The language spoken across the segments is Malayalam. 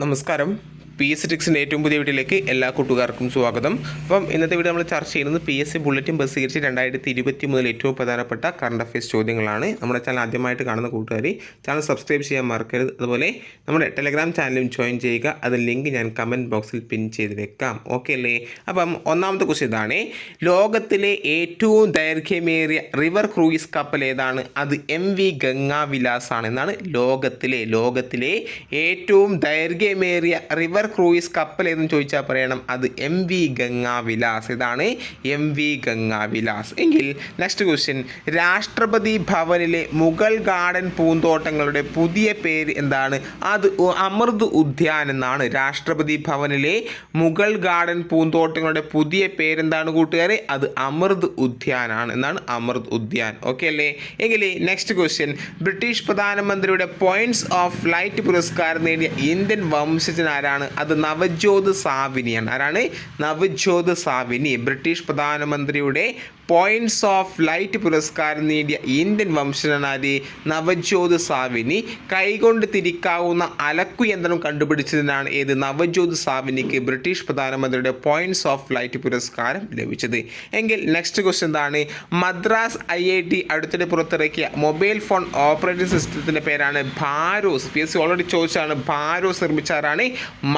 നമസ്കാരം. പി എസ് സിക്സിന്റെ ഏറ്റവും പുതിയ വീട്ടിലേക്ക് എല്ലാ കൂട്ടുകാർക്കും സ്വാഗതം. അപ്പം ഇന്നത്തെ വീഡിയോ നമ്മൾ ചർച്ച ചെയ്യുന്നത് പി എസ് സി ബുള്ളറ്റിൻ പ്രസിദ്ധീകരിച്ച് രണ്ടായിരത്തി ഇരുപത്തി മുതൽ ഏറ്റവും പ്രധാനപ്പെട്ട കറണ്ട് അഫയേഴ്സ് ചോദ്യങ്ങളാണ്. നമ്മുടെ ചാനൽ ആദ്യമായിട്ട് കാണുന്ന കൂട്ടുകാരി ചാനൽ സബ്സ്ക്രൈബ് ചെയ്യാൻ മറക്കരുത്. അതുപോലെ നമ്മുടെ ടെലഗ്രാം ചാനലും ജോയിൻ ചെയ്യുക. അത് ലിങ്ക് ഞാൻ കമന്റ് ബോക്സിൽ പിൻ ചെയ്ത് വെക്കാം. ഓക്കെ അല്ലേ? അപ്പം ഒന്നാമത്തെ ക്വസ്റ്റ്യൻ ഇതാണ്. ലോകത്തിലെ ഏറ്റവും ദൈർഘ്യമേറിയ റിവർ ക്രൂയിസ് കപ്പൽ ഏതാണ്? അത് എം വി ഗംഗാവിലാസ് ആണ് എന്നാണ് ലോകത്തിലെ ലോകത്തിലെ ഏറ്റവും ദൈർഘ്യമേറിയ റിവർ ക്രൂയിസ് കപ്പൽ ഏതെന്ന് ചോദിച്ചാൽ പറയണം? അത് എം വി ഗംഗാവിലാസ്. ഇതാണ് എം വി ഗംഗാവിലാസ്. എങ്കിൽ നെക്സ്റ്റ് ക്വസ്റ്റ്യൻ രാഷ്ട്രപതി ഭവനിലെ മുഗൾ ഗാർഡൻ പൂന്തോട്ടങ്ങളുടെ പുതിയ പേര് എന്താണ്? അത് അമൃത് ഉദ്യാൻ എന്നാണ്. രാഷ്ട്രപതി ഭവനിലെ മുഗൾ ഗാർഡൻ പൂന്തോട്ടങ്ങളുടെ പുതിയ പേരെന്താണ് കൂട്ടുകാരെ? അത് അമൃത് ഉദ്യാനാണ് എന്നാണ് അമൃത് ഉദ്യാൻ. ഓക്കെ അല്ലേ? എങ്കിൽ നെക്സ്റ്റ് ക്വസ്റ്റ്യൻ ബ്രിട്ടീഷ് പ്രധാനമന്ത്രിയുടെ പോയിന്റ്സ് ഓഫ് ലൈറ്റ് പുരസ്കാരം നേടിയ ഇന്ത്യൻ വംശജൻ ആരാണ്? അത് നവജ്യോത് സാവിനിയാണ്. ആരാണ്? നവജ്യോത് സാവിനി ബ്രിട്ടീഷ് പ്രധാനമന്ത്രിയുടെ പോയിന്റ്സ് ഓഫ് ലൈറ്റ് പുരസ്കാരം നേടിയ ഇന്ത്യൻ വംശജനാരി നവജ്യോത് സാവിനി. കൈകൊണ്ട് തിരിക്കാവുന്ന അലക്കു യന്ത്രം കണ്ടുപിടിച്ചതിനാണ് ഏത് നവജ്യോത് സാവിനിക്ക് ബ്രിട്ടീഷ് പ്രധാനമന്ത്രിയുടെ പോയിന്റ്സ് ഓഫ് ലൈറ്റ് പുരസ്കാരം ലഭിച്ചത്. എങ്കിൽ നെക്സ്റ്റ് ക്വസ്റ്റ്യൻ എന്താണ് മദ്രാസ് ഐ ഐ ടി അടുത്തിടെ പുറത്തിറക്കിയ മൊബൈൽ ഫോൺ ഓപ്പറേറ്റിംഗ് സിസ്റ്റത്തിന്റെ പേരാണ് BharOS. P S C already ചോദിച്ചാണ് BharOS നിർമ്മിച്ചാരാണ്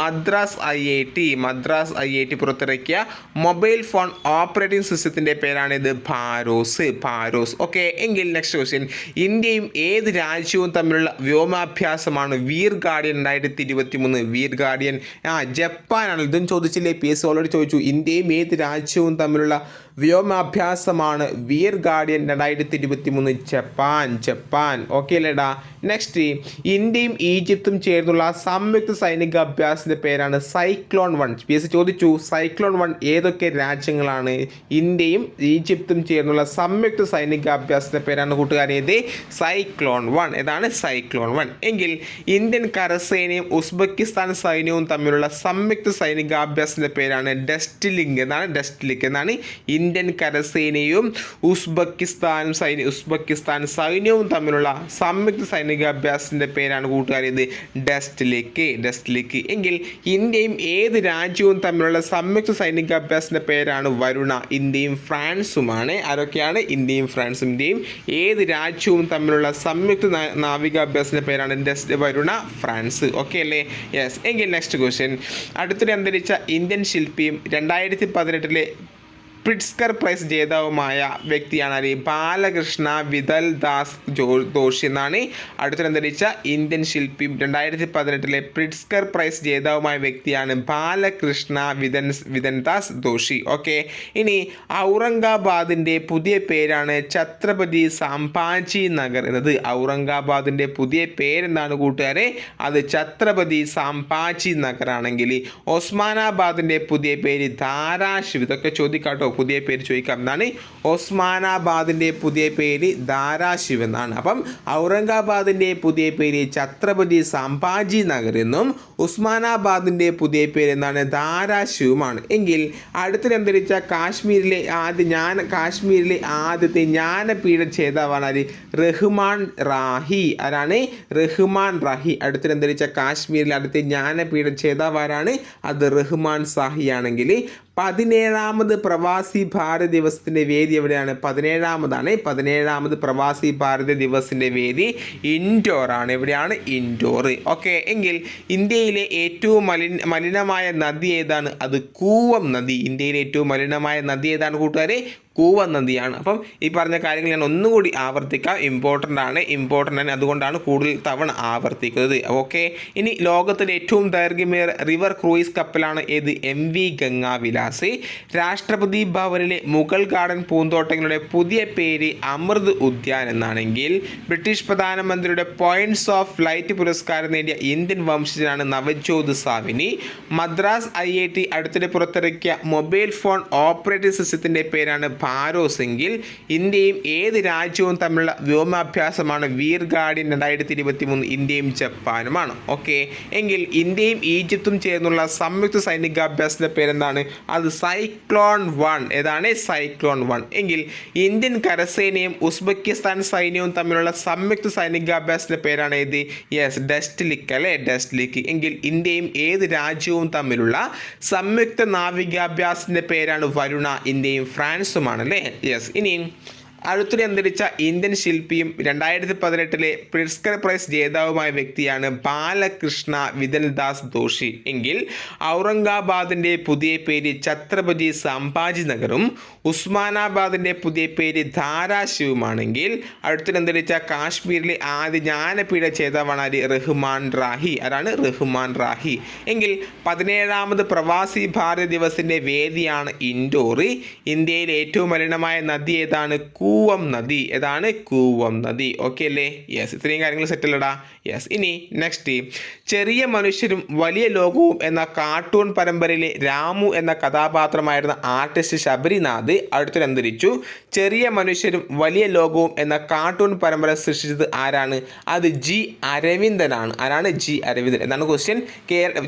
Madras I I T Madras I I T പുറത്തിറക്കിയ മൊബൈൽ ഫോൺ ഓപ്പറേറ്റിംഗ് സിസ്റ്റത്തിന്റെ പേരാണിത് ഭാരോസ് ഭാരോസ്. ഓക്കെ എങ്കിൽ നെക്സ്റ്റ് ക്വസ്റ്റ്യൻ ഇന്ത്യയും ഏത് രാജ്യവും തമ്മിലുള്ള വ്യോമാഭ്യാസമാണ് വീർ ഗാർഡിയൻ രണ്ടായിരത്തി ഇരുപത്തി മൂന്ന് വീർ ഗാർഡിയൻ ആ ജപ്പാനാണ്. ഇതും ചോദിച്ചില്ലേ? പി എസ് ഓൾറെഡി ചോദിച്ചു. ഇന്ത്യയും ഏത് രാജ്യവും തമ്മിലുള്ള വ്യോമാഭ്യാസമാണ് വീർ ഗാർഡിയൻ രണ്ടായിരത്തി ഇരുപത്തി മൂന്ന് ജപ്പാൻ ജപ്പാൻ. ഓക്കെ അല്ലേടാ? നെക്സ്റ്റ് ഇന്ത്യയും ഈജിപ്തും ചേർന്നുള്ള സംയുക്ത സൈനിക അഭ്യാസത്തിന്റെ പേരാണ് സൈക്ലോൺ വൺ പി എസ് ചോദിച്ചു സൈക്ലോൺ വൺ ഏതൊക്കെ രാജ്യങ്ങളാണ്? ഇന്ത്യയും ഈജിപ്തും ചേർന്നുള്ള സംയുക്ത സൈനികാഭ്യാസത്തിന്റെ പേരാണ് കൂട്ടുകാരേത് സൈക്ലോൺ വൺ ഏതാണ് സൈക്ലോൺ വൺ എങ്കിൽ ഇന്ത്യൻ കരസേനയും ഉസ്ബെക്കിസ്ഥാൻ സൈന്യവും തമ്മിലുള്ള സംയുക്ത സൈനികാഭ്യാസത്തിന്റെ പേരാണ് ലിങ്ക് എന്നാണ് ഡസ്റ്റ് ലിങ്ക് എന്നാണ് ഇന്ത്യൻ കരസേനയും ഉസ്ബെക്കിസ്ഥാനും സൈന്യ ഉസ്ബെക്കിസ്ഥാൻ സൈന്യവും തമ്മിലുള്ള സംയുക്ത സൈനികാഭ്യാസത്തിന്റെ പേരാണ് ഡസ്റ്റ് ലിക്ക് ഡസ്റ്റ് ലിക്ക് എങ്കിൽ ഇന്ത്യയും ഏത് രാജ്യവും തമ്മിലുള്ള സംയുക്ത സൈനികാഭ്യാസത്തിന്റെ പേരാണ് വരുണ. ഇന്ത്യയും ഫ്രാൻസുമാണ്. ആരൊക്കെയാണ്? ഇന്ത്യയും ഫ്രാൻസും. ഇന്ത്യയും ഏത് രാജ്യവും തമ്മിലുള്ള സംയുക്ത നാവിക നാവികാഭ്യാസത്തിന്റെ പേരാണ് ഡെസ്റ്റ് വരുണ ഫ്രാൻസ്. ഓക്കെ അല്ലേ? യെസ് എങ്കിൽ നെക്സ്റ്റ് ക്വസ്റ്റ്യൻ അടുത്തിടെ അന്തരിച്ച ഇന്ത്യൻ ശില്പിയും രണ്ടായിരത്തി പതിനെട്ടിലെ പ്രിറ്റ്സ്കർ പ്രൈസ് ജേതാവുമായ വ്യക്തിയാണ് ആര് ബാലകൃഷ്ണ വിതൽ ദാസ് ദോഷി എന്നാണ്. അടുത്തിടന്തരിച്ച ഇന്ത്യൻ ശില്പി രണ്ടായിരത്തി പതിനെട്ടിലെ പ്രിറ്റ്സ്കർ പ്രൈസ് ജേതാവുമായ വ്യക്തിയാണ് ബാലകൃഷ്ണ വിതൻ വിതൻ ദാസ് ദോഷി ഓക്കെ ഇനി ഔറംഗാബാദിന്റെ പുതിയ പേരാണ് ഛത്രപതി സാംഭാജി നഗർ എന്നത്. ഔറംഗാബാദിന്റെ പുതിയ പേരെന്താണ് കൂട്ടുകാരെ? അത് ഛത്രപതി സാംഭാജി നഗർ ആണെങ്കിൽ. ഒസ്മാനാബാദിന്റെ പുതിയ പേര് ധാരാശിവ്. ഇതൊക്കെ ചോദിക്കാട്ടോ. പുതിയ പേര് ചോദിക്കാം. എന്നാണ് ഒസ്മാനാബാദിന്റെ പുതിയ പേര് ധാരാശിവ് എന്നാണ്. അപ്പം ഔറംഗാബാദിന്റെ പുതിയ പേര് ഛത്രപതി സംഭാജി നഗർ എന്നും ഉസ്മാനാബാദിന്റെ പുതിയ പേര് എന്താണ് ധാരാശിവുമാണ്. എങ്കിൽ അടുത്തിടെ അന്തരിച്ച കാശ്മീരിലെ ആദ്യ ഞാൻ കാശ്മീരിലെ ആദ്യത്തെ ജ്ഞാനപീഠ ജേതാവാണ് ആര്? റഹ്മാൻ റാഹി. ആരാണ്? റഹ്മാൻ റാഹി. അടുത്തിടെ അന്തരിച്ച കാശ്മീരിലെ ആദ്യത്തെ ജ്ഞാനപീഠ ജേതാവ് ആരാണ്? അത് റഹ്മാൻ സാഹി ആണെങ്കിൽ പതിനേഴാമത് പ്രവാസി ഭാരത ദിവസത്തിന്റെ വേദി എവിടെയാണ്? പതിനേഴാമതാണ്. പതിനേഴാമത് പ്രവാസി ഭാരത ദിവസത്തിന്റെ വേദി ഇൻഡോർ ആണ്. എവിടെയാണ്? ഇൻഡോർ ഓക്കെ എങ്കിൽ ഇന്ത്യയിലെ ഏറ്റവും മലി മലിനമായ നദി ഏതാണ്? അത് കൂവം നദി. ഇന്ത്യയിലെ ഏറ്റവും മലിനമായ നദി ഏതാണ് കൂട്ടുകാരെ? കൂവം അപ്പം ഈ പറഞ്ഞ കാര്യങ്ങൾ ഞാൻ ഒന്നുകൂടി ആവർത്തിക്കാം. ഇമ്പോർട്ടന്റ് ആണ്. ഇമ്പോർട്ടന്റ് ആണ്. അതുകൊണ്ടാണ് കൂടുതൽ തവണ ആവർത്തിക്കുന്നത്. ഓക്കെ ഇനി ലോകത്തിലെ ഏറ്റവും ദൈർഘ്യമേറിയ റിവർ ക്രൂയിസ് കപ്പലാണ് ഏത്? M V Ganga Vilas. രാഷ്ട്രപതി ഭവനിലെ മുഗൾ ഗാർഡൻ പൂന്തോട്ടങ്ങളുടെ പുതിയ പേര് അമൃത് ഉദ്യാൻ എന്നാണെങ്കിൽ ബ്രിട്ടീഷ് പ്രധാനമന്ത്രിയുടെ പോയിന്റ്സ് ഓഫ് ഫ്ലൈറ്റ് പുരസ്കാരം നേടിയ Indian വംശജനാണ് Navjyot Sawhney. Madras I I T അടുത്തിടെ പുറത്തിറക്കിയ മൊബൈൽ ഫോൺ ഓപ്പറേറ്റിംഗ് സിസ്റ്റത്തിന്റെ പേരാണ് ഫാരോസ് എങ്കിൽ ഇന്ത്യയും ഏത് രാജ്യവും തമ്മിലുള്ള വ്യോമാഭ്യാസമാണ് വീർഗാഡിൻ രണ്ടായിരത്തി ഇരുപത്തി മൂന്ന് ഇന്ത്യയും ജപ്പാനുമാണ്. ഓക്കെ? എങ്കിൽ ഇന്ത്യയും ഈജിപ്തും ചേർന്നുള്ള സംയുക്ത സൈനികാഭ്യാസത്തിന്റെ പേരെന്താണ്? അത് സൈക്ലോൺ വൺ. ഏതാണ്? Cyclone one. എങ്കിൽ ഇന്ത്യൻ കരസേനയും ഉസ്ബെക്കിസ്ഥാൻ സൈന്യവും തമ്മിലുള്ള സംയുക്ത സൈനികാഭ്യാസത്തിന്റെ പേരാണ് ഏത്? യെസ് ഡെസ്റ്റിലിക് അല്ലേ? ഡെസ്റ്റിലിക് എങ്കിൽ ഇന്ത്യയും ഏത് രാജ്യവും തമ്മിലുള്ള സംയുക്ത നാവികാഭ്യാസത്തിന്റെ പേരാണ് വരുണ. ഇന്ത്യയും ഫ്രാൻസുമാണ് അല്ലേ യെസ് ഇനി അടുത്തിടെ അന്തരിച്ച ഇന്ത്യൻ ശില്പിയും രണ്ടായിരത്തി പതിനെട്ടിലെ പ്രിസ്കർ പ്രൈസ് ജേതാവുമായ വ്യക്തിയാണ് ബാലകൃഷ്ണ വിതൽദാസ് ദോഷി. എങ്കിൽ ഔറംഗാബാദിന്റെ പുതിയ പേര് ഛത്രപതി സംഭാജി നഗറും ഉസ്മാനാബാദിന്റെ പുതിയ പേര് ധാരാശിവുമാണെങ്കിൽ അടുത്തിടെ അന്തരിച്ച കാശ്മീരിലെ ആദ്യ ജ്ഞാനപീഠ ജേതാവാണ് റഹ്മാൻ റാഹി. അതാണ് റഹ്മാൻ റാഹി? എങ്കിൽ പതിനേഴാമത് പ്രവാസി ഭാരത ദിവസിന്റെ വേദിയാണ് ഇൻഡോറി ഇന്ത്യയിലെ ഏറ്റവും മലിനമായ നദി ഏതാണ്? കൂവം നദി. ഏതാണ്? കൂവം നദി. ഓക്കെ അല്ലേ? യെസ് ഇത്രയും കാര്യങ്ങൾ സെറ്റ് അല്ലടാ. യെസ് ഇനി നെക്സ്റ്റ് ചെറിയ മനുഷ്യരും വലിയ ലോകവും എന്ന കാർട്ടൂൺ പരമ്പരയിലെ രാമു എന്ന കഥാപാത്രമായിരുന്ന ആർട്ടിസ്റ്റ് ശബരിനാഥ് അടുത്തിടെ അന്തരിച്ചു ചെറിയ മനുഷ്യരും വലിയ ലോകവും എന്ന കാർട്ടൂൺ പരമ്പര സൃഷ്ടിച്ചത് ആരാണ്? അത് ജി അരവിന്ദനാണ്. ആരാണ് ജി അരവിന്ദൻ? എന്നാണ് ക്വസ്റ്റ്യൻ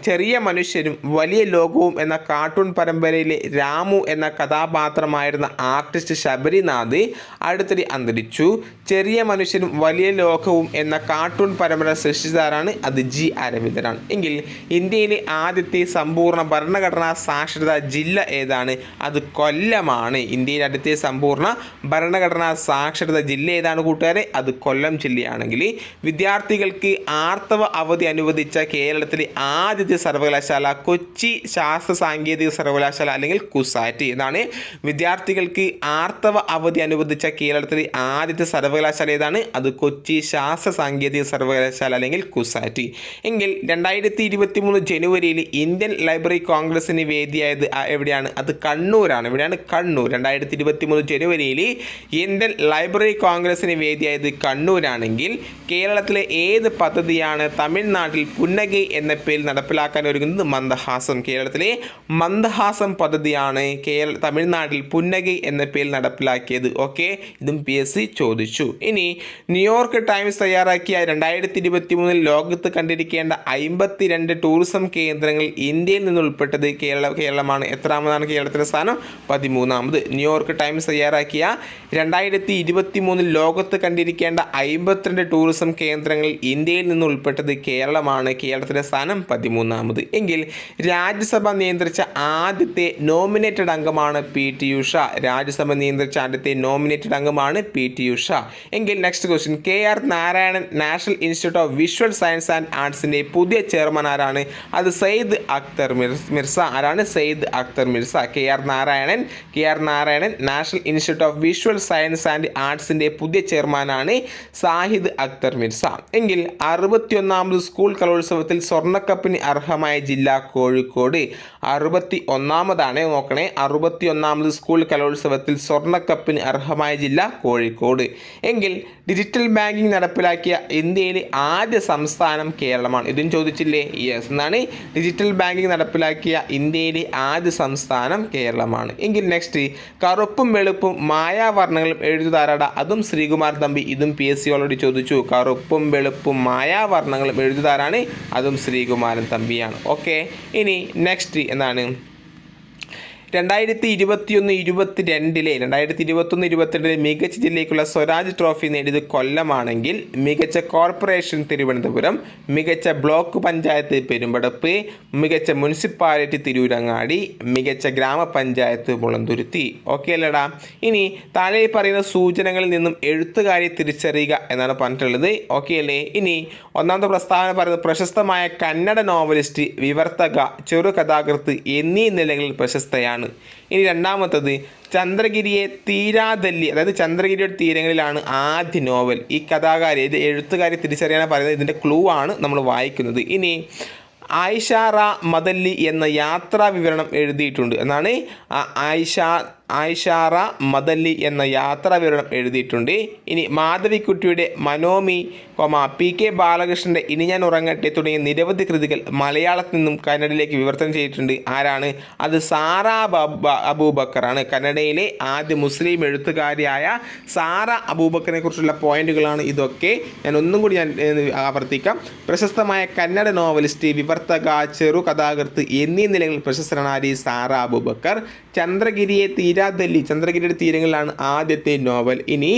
ചെറിയ മനുഷ്യരും വലിയ ലോകവും എന്ന കാർട്ടൂൺ പരമ്പരയിലെ രാമു എന്ന കഥാപാത്രമായിരുന്ന ആർട്ടിസ്റ്റ് ശബരിനാഥ് അടുത്തിടെ അന്തരിച്ചു. ചെറിയ മനുഷ്യനും വലിയ ലോകവും എന്ന കാർട്ടൂൺ പരമ്പര സൃഷ്ടിച്ചതാരാണ്? അത് ജി അരവിന്ദനാണ്. എങ്കിൽ ഇന്ത്യയിലെ ആദ്യത്തെ സമ്പൂർണ ഭരണഘടനാ സാക്ഷരതാ ജില്ല ഏതാണ്? അത് കൊല്ലമാണ്. ഇന്ത്യയിലെ ആദ്യത്തെ സമ്പൂർണ ഭരണഘടനാ സാക്ഷരതാ ജില്ല ഏതാണ് കൂട്ടുകാരെ? അത് കൊല്ലം ജില്ലയാണെങ്കിൽ വിദ്യാർത്ഥികൾക്ക് ആർത്തവ അവധി അനുവദിച്ച കേരളത്തിലെ ആദ്യത്തെ സർവകലാശാല കൊച്ചി ശാസ്ത്ര സാങ്കേതിക സർവകലാശാല അല്ലെങ്കിൽ കുസാറ്റ്. എന്നാണ് വിദ്യാർത്ഥികൾക്ക് ആർത്തവ അവധി അനുവദിച്ച കേരളത്തിലെ ആദ്യത്തെ സർവകലാശാല ഏതാണ്? അത് കൊച്ചി ശാസ്ത്ര സാങ്കേതിക സർവകലാശാല അല്ലെങ്കിൽ കുസാറ്റി. എങ്കിൽ രണ്ടായിരത്തി ഇരുപത്തി മൂന്ന് ജനുവരിയിൽ ഇന്ത്യൻ ലൈബ്രറി കോൺഗ്രസിന് വേദിയായത് എവിടെയാണ്? അത് കണ്ണൂരാണ്. എവിടെയാണ്? കണ്ണൂർ. രണ്ടായിരത്തി ഇരുപത്തി മൂന്ന് ജനുവരിയിൽ ഇന്ത്യൻ ലൈബ്രറി കോൺഗ്രസിന് വേദിയായത് കണ്ണൂരാണെങ്കിൽ കേരളത്തിലെ ഏത് പദ്ധതിയാണ് തമിഴ്നാട്ടിൽ പുന്നഗൈ എന്ന പേരിൽ നടപ്പിലാക്കാൻ ഒരുങ്ങുന്നത്? മന്ദഹാസം. കേരളത്തിലെ മന്ദഹാസം പദ്ധതിയാണ് കേരള തമിഴ്നാട്ടിൽ പുന്നഗൈ എന്ന പേരിൽ നടപ്പിലാക്കിയത്. ഓക്കെ. ഇതും പി എസ് സി ചോദിച്ചു. ഇനി ന്യൂയോർക്ക് ടൈംസ് തയ്യാറാക്കിയ രണ്ടായിരത്തി ഇരുപത്തി മൂന്നിൽ ലോകത്ത് കണ്ടിരിക്കേണ്ട അമ്പത്തിരണ്ട് ടൂറിസം കേന്ദ്രങ്ങൾ ഇന്ത്യയിൽ നിന്ന് ഉൾപ്പെട്ടത് കേരള കേരളമാണ്. എത്രാമതാണ് കേരളത്തിലെ സ്ഥാനം? പതിമൂന്നാമത്. ന്യൂയോർക്ക് ടൈംസ് തയ്യാറാക്കിയ രണ്ടായിരത്തി ഇരുപത്തി മൂന്നിൽ ലോകത്ത് കണ്ടിരിക്കേണ്ട അമ്പത്തിരണ്ട് ടൂറിസം കേന്ദ്രങ്ങൾ ഇന്ത്യയിൽ നിന്ന് ഉൾപ്പെട്ടത് കേരളമാണ്. കേരളത്തിലെ സ്ഥാനം പതിമൂന്നാമത്. എങ്കിൽ രാജ്യസഭ നിയന്ത്രിച്ച ആദ്യത്തെ നോമിനേറ്റഡ് അംഗമാണ് പി ടി ഉഷ. രാജ്യസഭ നിയന്ത്രിച്ച ആദ്യത്തെ നോമിനേറ്റഡ് അംഗമാണ് പി ടി ഉഷ. എങ്കിൽ next question K R Narayanan National Institute of Visual Science and ആർട്സിന്റെ പുതിയ ചെയർമാൻ ആരാണ്? അത് സയ്യിദ് അക്തർ മിർ- മിർസ. ആരാണ്? Syed Akhtar Mirza. K R Narayanan K R Narayanan national institute of visual science and ആർട്സിന്റെ പുതിയ ചെയർമാനാണ് സാഹിദ് അക്തർ മിർസ. എങ്കിൽ അറുപത്തിയൊന്നാമത് സ്കൂൾ കലോത്സവത്തിൽ സ്വർണക്കപ്പിന് അർഹമായ ജില്ല കോഴിക്കോട് അറുപത്തി ഒന്നാമതാണ് നോക്കണേ. അറുപത്തി ഒന്നാമത് സ്കൂൾ കലോത്സവത്തിൽ സ്വർണക്കപ്പിന് അർഹമായ ജില്ല കോഴിക്കോട്. എങ്കിൽ ഡിജിറ്റൽ ബാങ്കിംഗ് നടപ്പിലാക്കിയ ഇന്ത്യയിലെ ആദ്യ സംസ്ഥാനം കേരളമാണ്. ഇതും ചോദിച്ചില്ലേ? യെസ് എന്നാണ് ഡിജിറ്റൽ ബാങ്കിംഗ് നടപ്പിലാക്കിയ ഇന്ത്യയിലെ ആദ്യ സംസ്ഥാനം കേരളമാണ്. എങ്കിൽ നെക്സ്റ്റ് കറുപ്പും വെളുപ്പും മായാവർണങ്ങളും എഴുതുതാരാട അതും ശ്രീകുമാർ തമ്പി ഇതും പി എസ് ചോദിച്ചു. കറുപ്പും വെളുപ്പും മായാവർണങ്ങളും എഴുതുതാരാണ് അതും ശ്രീകുമാരൻ തമ്പിയാണ്. ഓക്കെ ഇനി നെക്സ്റ്റ് എന്താണ് രണ്ടായിരത്തി ഇരുപത്തിയൊന്ന് ഇരുപത്തി രണ്ടിലെ രണ്ടായിരത്തി ഇരുപത്തൊന്ന് ഇരുപത്തിരണ്ടിലെ മികച്ച ജില്ലയ്ക്കുള്ള സ്വരാജ് ട്രോഫി നേടിയത് കൊല്ലമാണെങ്കിൽ മികച്ച കോർപ്പറേഷൻ തിരുവനന്തപുരം മികച്ച ബ്ലോക്ക് പഞ്ചായത്ത് പെരുമ്പടപ്പ് മികച്ച മുനിസിപ്പാലിറ്റി തിരൂരങ്ങാടി മികച്ച ഗ്രാമപഞ്ചായത്ത് മുളന്തുരുത്തി. ഓക്കെ അല്ലടാ. ഇനി താഴെ പറയുന്ന സൂചനകളിൽ നിന്നും എഴുത്തുകാരെ തിരിച്ചറിയുക എന്നാണ് പറഞ്ഞിട്ടുള്ളത്. ഓക്കെ അല്ലേ? ഇനി ഒന്നാമത്തെ പ്രസ്താവന പറയുന്നത് പ്രശസ്തമായ കന്നഡ നോവലിസ്റ്റ് വിവർത്തക ചെറുകഥാകൃത്ത് എന്നീ നിലകളിൽ പ്രശസ്തയാണ്. ഇനി രണ്ടാമത്തത് ചന്ദ്രഗിരിയെ തീരാതല്ലി അതായത് ചന്ദ്രഗിരിയുടെ തീരങ്ങളിലാണ് ആദ്യ നോവൽ. ഈ കഥാകാരി ഇത് എഴുത്തുകാരി തിരിച്ചറിയാൻ പറയുന്നത് ഇതിന്റെ ക്ലൂ ആണ് നമ്മൾ വായിക്കുന്നത്. ഇനി ആയിഷാറ മദല്ലി എന്ന യാത്രാ വിവരണം എഴുതിയിട്ടുണ്ട്. എന്നാണ് ആയിഷ ആയിഷാറ മദല്ലി എന്ന യാത്രാവിവരണം എഴുതിയിട്ടുണ്ട്. ഇനി മാധവിക്കുട്ടിയുടെ മനോമി കൊമ പി കെ ബാലകൃഷ്ണന്റെ ഇനി ഞാൻ ഉറങ്ങട്ടെ തുടങ്ങിയ നിരവധി കൃതികൾ മലയാളത്തിൽ നിന്നും കന്നഡയിലേക്ക് വിവർത്തനം ചെയ്തിട്ടുണ്ട്. ആരാണ്? അത് സാറ അബൂബക്കറാണ്. കന്നഡയിലെ ആദ്യ മുസ്ലിം എഴുത്തുകാരിയായ സാറ അബൂബക്കറിനെ കുറിച്ചുള്ള പോയിന്റുകളാണ് ഇതൊക്കെ. ഞാൻ ഒന്നും കൂടി ഞാൻ ആവർത്തിക്കാം. പ്രശസ്തമായ കന്നഡ നോവലിസ്റ്റ് വിവർത്തക ചെറു കഥാകൃത്ത് എന്നീ നിലകളിൽ പ്രശസ്തനാണ് ആര്? സാറ അബൂബക്കർ. ചന്ദ്രഗിരിയെ തീരാദല്ലി ചന്ദ്രഗിരിയുടെ തീരങ്ങളിലാണ് ആദ്യത്തെ നോവൽ. ഇനി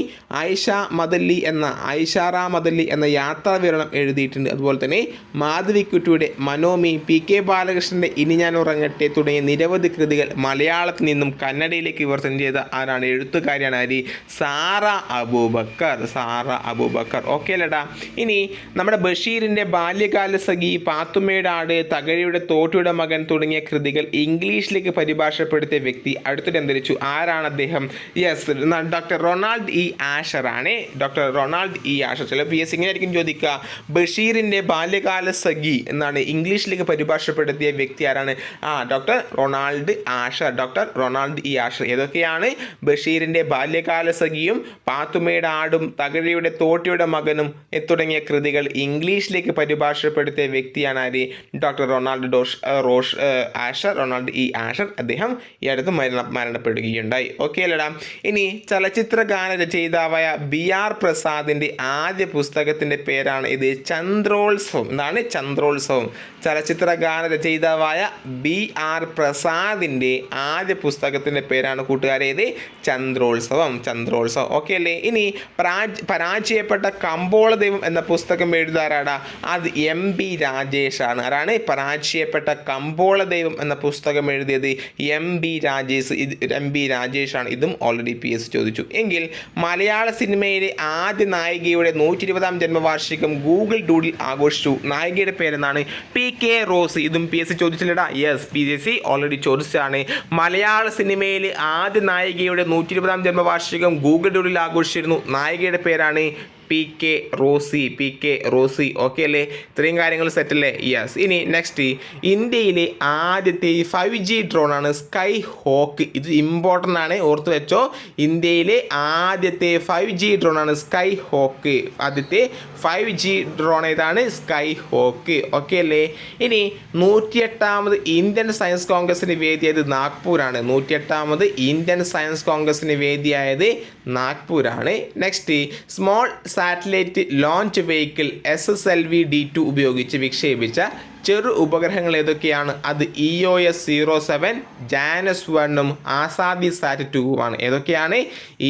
ഐഷ മദല്ലി എന്ന ഐഷാറ മദല്ലി എന്ന യാത്രാ വിവരണം എഴുതിയിട്ടുണ്ട്. അതുപോലെ തന്നെ മാധവിക്കുട്ടിയുടെ മനോമി പി കെ ബാലകൃഷ്ണന്റെ ഇനി ഞാൻ ഉറങ്ങട്ടെ തുടങ്ങിയ നിരവധി കൃതികൾ മലയാളത്തിൽ നിന്നും കന്നഡയിലേക്ക് വിവർത്തനം ചെയ്ത ആരാണ്? എഴുത്തുകാരിയാണ് ആര്? സാറ അബൂബക്കർ സാറ അബൂബക്കർ. ഓക്കെ അല്ലടാ. ഇനി നമ്മുടെ ബഷീറിന്റെ ബാല്യകാല സഖി പാത്തുമ്മയുടെ ആട് തകഴിയുടെ തോട്ടിയുടെ മകൻ തുടങ്ങിയ കൃതികൾ ഇംഗ്ലീഷിലേക്ക് പരിഭാഷപ്പെടുത്തിയ വ്യക്തി അടുത്തിടെ അന്തരിച്ചു ആരാണ് അദ്ദേഹം? Yes doctor Ronald E. Asher ആണ്. Doctor Ronald E. ആഷർ. ചില പി. എസ്. ഇങ്ങനെ ആയിരിക്കും ചോദിക്കുക. ബഷീറിന്റെ ബാല്യകാല സഖി എന്നാണ് ഇംഗ്ലീഷിലേക്ക് പരിഭാഷപ്പെടുത്തിയ വ്യക്തി ആരാണ്? ആ doctor Ronald Asher. Doctor Ronald E. Asher. ഏതൊക്കെയാണ്? ബഷീറിന്റെ ബാല്യകാല സഖിയും പാത്തുമ്മയുടെ ആടും തകഴിയുടെ തോട്ടിയുടെ മകനും തുടങ്ങിയ കൃതികൾ ഇംഗ്ലീഷിലേക്ക് പരിഭാഷപ്പെടുത്തിയ വ്യക്തിയാണ് ആര്? ഡോക്ടർ റൊണാൾഡ് ഡോഷ് റോഷ് ആഷർ. Ronald E. ആഷർ. അദ്ദേഹം ഈ അടുത്ത് മരണ മരണപ്പെടുകയുണ്ടായി ഓക്കെ അല്ലടാ. ഇനി ചലച്ചിത്ര ഗാന രചയിതാവായ ബി ആർ പ്രസാദിന്റെ ആദ്യ പുസ്തകത്തിന്റെ പേരാണ് ഇത് ചന്ദ്രോത്സവം. എന്താണ് ചന്ദ്രോത്സവം. ചലച്ചിത്ര ഗാന രചയിതാവായ ബി ആർ പ്രസാദിന്റെ ആദ്യ പുസ്തകത്തിന്റെ പേരാണ് കൂട്ടുകാരെ ഇത് ചന്ദ്രോത്സവം. ചന്ദ്രോത്സവം. ഓക്കെ അല്ലേ? ഇനി പരാജ പരാജയപ്പെട്ട കമ്പോള ദൈവം എന്ന പുസ്തകം എഴുതാറാടാ. അത് എം ബി രാജേഷ് ആണ് ആരാണ്? പരാജയപ്പെട്ട കമ്പോള ദൈവം എന്ന പുസ്തകം എഴുതിയത് എം ബി രാജേഷ്. ഇത് എം ബി രാജേഷാണ് ഇതും ഓൾറെഡി പി എസ് ചോദിച്ചു. എങ്കിൽ മലയാള സിനിമയിലെ ആദ്യ നായികയുടെ നൂറ്റി ഇരുപതാം ജന്മവാർഷികം ഗൂഗിൾ ഡൂഡിൽ ആഘോഷിച്ചു. നായികയുടെ പേരെന്നാണ് പി കെ റോസ് ഇതും P S C ചോദിച്ചില്ലടാ. Yes P S C already ചോദിച്ചതാണ്. മലയാള സിനിമയിലെ ആദ്യ നായികയുടെ നൂറ്റി ഇരുപതാം ജന്മവാർഷികം ഗൂഗിൾ ഡൂഡിൽ ആഘോഷിച്ചിരുന്നു. നായികയുടെ പേരാണ് P K Rosy P K Rosy okay അല്ലേ? ഇത്രയും കാര്യങ്ങൾ സെറ്റ് അല്ലേ? യെസ് ഇനി നെക്സ്റ്റ് ഇന്ത്യയിലെ ആദ്യത്തെ ഫൈവ് ജി ഡ്രോണാണ് സ്കൈ ഹോക്ക് ഇത് ഇമ്പോർട്ടന്റ് ആണ്. ഓർത്ത് വെച്ചോ. ഇന്ത്യയിലെ ആദ്യത്തെ ഫൈവ് ജി ഡ്രോണാണ് സ്കൈ ഹോക്ക് ആദ്യത്തെ ഫൈവ് ജി ഡ്രോൺ ഏതാണ്? സ്കൈ ഹോക്ക് ഓക്കെ അല്ലേ? ഇനി നൂറ്റിയെട്ടാമത് ഇന്ത്യൻ സയൻസ് കോൺഗ്രസിന് വേദിയായത് നാഗ്പൂരാണ്. നൂറ്റിയെട്ടാമത് ഇന്ത്യൻ സയൻസ് കോൺഗ്രസിന് വേദിയായത് നാഗ്പൂരാണ്. Next small satellite launch vehicle S S L V D two ഉപയോഗിച്ച് വിക്ഷേപിച്ച ചെറു ഉപഗ്രഹങ്ങൾ ഏതൊക്കെയാണ്? അത് E O S zero seven Janus വണ്ണും ആസാദി സാറ്റ് ടുവുമാണ് ഏതൊക്കെയാണ്?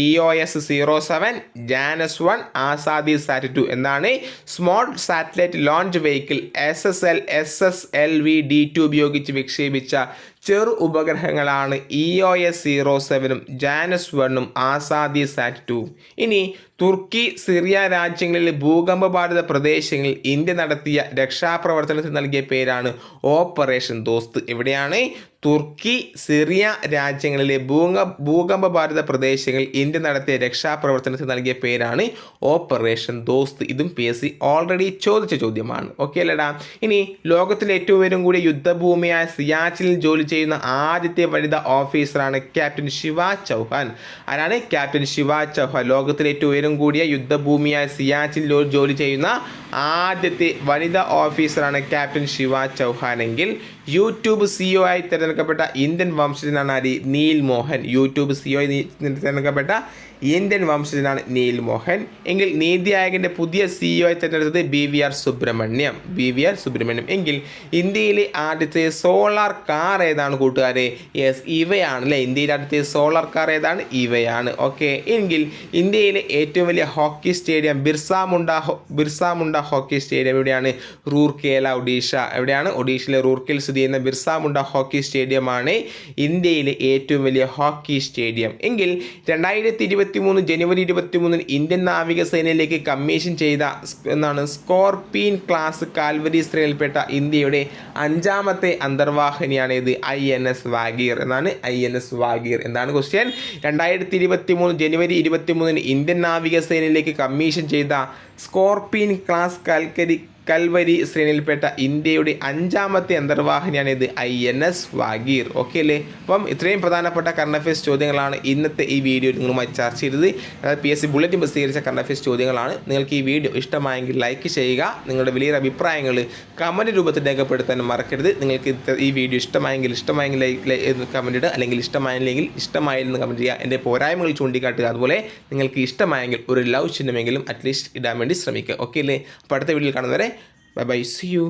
E O S zero seven Janus one Azadi sat two എന്നാണ് small satellite launch vehicle S S L S S L V D two ഉപയോഗിച്ച് വിക്ഷേപിച്ച ചെറു ഉപഗ്രഹങ്ങളാണ് ഇ ഒ എസ് സീറോ സെവനും ജാനസ് വണ്ണും ആസാദി സാറ്റ് ടു ഇനി തുർക്കി സിറിയ രാജ്യങ്ങളിൽ ഭൂകമ്പ ബാധിത പ്രദേശങ്ങളിൽ ഇന്ത്യ നടത്തിയ രക്ഷാപ്രവർത്തനത്തിന് നൽകിയ പേരാണ് ഓപ്പറേഷൻ ദോസ്ത്. എവിടെയാണ് തുർക്കി സിറിയ രാജ്യങ്ങളിലെ ഭൂക ഭൂകമ്പ ബാധിത പ്രദേശങ്ങളിൽ ഇന്ത്യ നടത്തിയ രക്ഷാപ്രവർത്തനത്തിന് നൽകിയ പേരാണ് ഓപ്പറേഷൻ ദോസ്ത്. ഇതും പി എസ് സി ഓൾറെഡി ചോദിച്ച ചോദ്യമാണ്. ഓക്കെ അല്ലടാ. ഇനി ലോകത്തിലെ ഏറ്റവും ഉയരം കൂടിയ യുദ്ധഭൂമിയായ സിയാച്ചിലിൽ ജോലി ചെയ്യുന്ന ആദ്യത്തെ വനിതാ ഓഫീസറാണ് ക്യാപ്റ്റൻ ശിവ ചൗഹാൻ. ആരാണ് ക്യാപ്റ്റൻ ശിവ ചൗഹാൻ? ലോകത്തിലെ ഏറ്റവും ഉയരം കൂടിയ യുദ്ധഭൂമിയായ സിയാച്ചിൽ ജോലി ചെയ്യുന്ന ആദ്യത്തെ വനിതാ ഓഫീസറാണ് ക്യാപ്റ്റൻ ശിവ ചൗഹാനെങ്കിൽ യൂട്യൂബ് സിഒ ആയി തിരഞ്ഞെടുക്കപ്പെട്ട ഇന്ത്യൻ വംശജനാണ് ആര്? നീൽ മോഹൻ യൂട്യൂബ് സിഒ ആയി തിരഞ്ഞെടുക്കപ്പെട്ട ഇന്ത്യൻ വംശജനാണ് നീൽ മോഹൻ. എങ്കിൽ നീതി ആയോഗിന്റെ പുതിയ സിഇഒയെ ആയി തിരഞ്ഞെടുത്തത് B V R Subrahmanyam. B V R Subrahmanyam. എങ്കിൽ ഇന്ത്യയിലെ ആദ്യത്തെ സോളാർ കാർ ഏതാണ് കൂട്ടുകാരെ? യെസ് ഇവയാണ് അല്ലേ? ഇന്ത്യയിലെ ആദ്യത്തെ സോളാർ കാർ ഏതാണ്? ഇവയാണ്. ഓക്കെ എങ്കിൽ ഇന്ത്യയിലെ ഏറ്റവും വലിയ hockey stadium Birsa Munda Birsa Munda hockey stadium എവിടെയാണ്? റൂർക്കേല ഒഡീഷ. എവിടെയാണ്? ഒഡീഷയിലെ റൂർക്കേൽ സ്ഥിതി ചെയ്യുന്ന ബിർസ മുണ്ട ഹോക്കി സ്റ്റേഡിയമാണ് ഇന്ത്യയിലെ ഏറ്റവും വലിയ ഹോക്കി സ്റ്റേഡിയം. എങ്കിൽ രണ്ടായിരത്തി ഇരുപത്തി മൂന്ന് ജനുവരി ഇരുപത്തി മൂന്നിന് ഇന്ത്യൻ നാവികസേനയിലേക്ക് കമ്മീഷൻ ചെയ്ത എന്നാണ് സ്കോർപീൻ ക്ലാസ് കാൽവരി ശ്രേണിയിൽപ്പെട്ട ഇന്ത്യയുടെ അഞ്ചാമത്തെ അന്തർവാഹിനിയാണ് ഇത് ഐ എൻ എസ് വാഗീർ എന്നാണ് ഐ എൻ എസ് വാഗീർ എന്താണ് ക്വസ്റ്റ്യൻ രണ്ടായിരത്തി ഇരുപത്തി മൂന്ന് ജനുവരി ഇരുപത്തി മൂന്നിന് ഇന്ത്യൻ നാവികസേനയിലേക്ക് കമ്മീഷൻ ചെയ്ത സ്കോർപീൻ ക്ലാസ് കാൽക്കരി കൽവരി ശ്രേണിയിൽപ്പെട്ട ഇന്ത്യയുടെ അഞ്ചാമത്തെ അന്തർവാഹിനിയാണ് ഇത് I N S Vagir. Okay അല്ലേ? അപ്പം ഇത്രയും പ്രധാനപ്പെട്ട കറണ്ട് അഫയേഴ്സ് ചോദ്യങ്ങളാണ് ഇന്നത്തെ ഈ വീഡിയോ നിങ്ങളുമായി ചർച്ച ചെയ്തത്. അതായത് പി എസ് സി ബുള്ളറ്റിൻ പ്രസിദ്ധീകരിച്ച കറണ്ട് അഫയേഴ്സ് ചോദ്യങ്ങളാണ്. നിങ്ങൾക്ക് ഈ വീഡിയോ ഇഷ്ടമായെങ്കിൽ ലൈക്ക് ചെയ്യുക. നിങ്ങളുടെ വലിയ അഭിപ്രായങ്ങൾ കമന്റ് രൂപത്തിൽ രേഖപ്പെടുത്താൻ മറക്കരുത്. നിങ്ങൾക്ക് ഈ വീഡിയോ ഇഷ്ടമായെങ്കിൽ ഇഷ്ടമായെങ്കിൽ ലൈക്ക് കമന്റ് ഇടുക. അല്ലെങ്കിൽ ഇഷ്ടമായില്ലെങ്കിൽ ഇഷ്ടമായില്ലെന്ന് കമന്റ് ചെയ്യുക. എന്റെ പോരായ്മകൾ ചൂണ്ടിക്കാട്ടുക. അതുപോലെ നിങ്ങൾക്ക് ഇഷ്ടമായെങ്കിൽ ഒരു ലവ് ചിഹ്നമെങ്കിലും അറ്റ്ലീസ്റ്റ് ഇടാൻ വേണ്ടി ശ്രമിക്കുക. ഓക്കെ അല്ലേ? അപ്പോൾ അടുത്ത വീഡിയോയിൽ കാണുന്നവരെ ബൈ ബൈ സി യു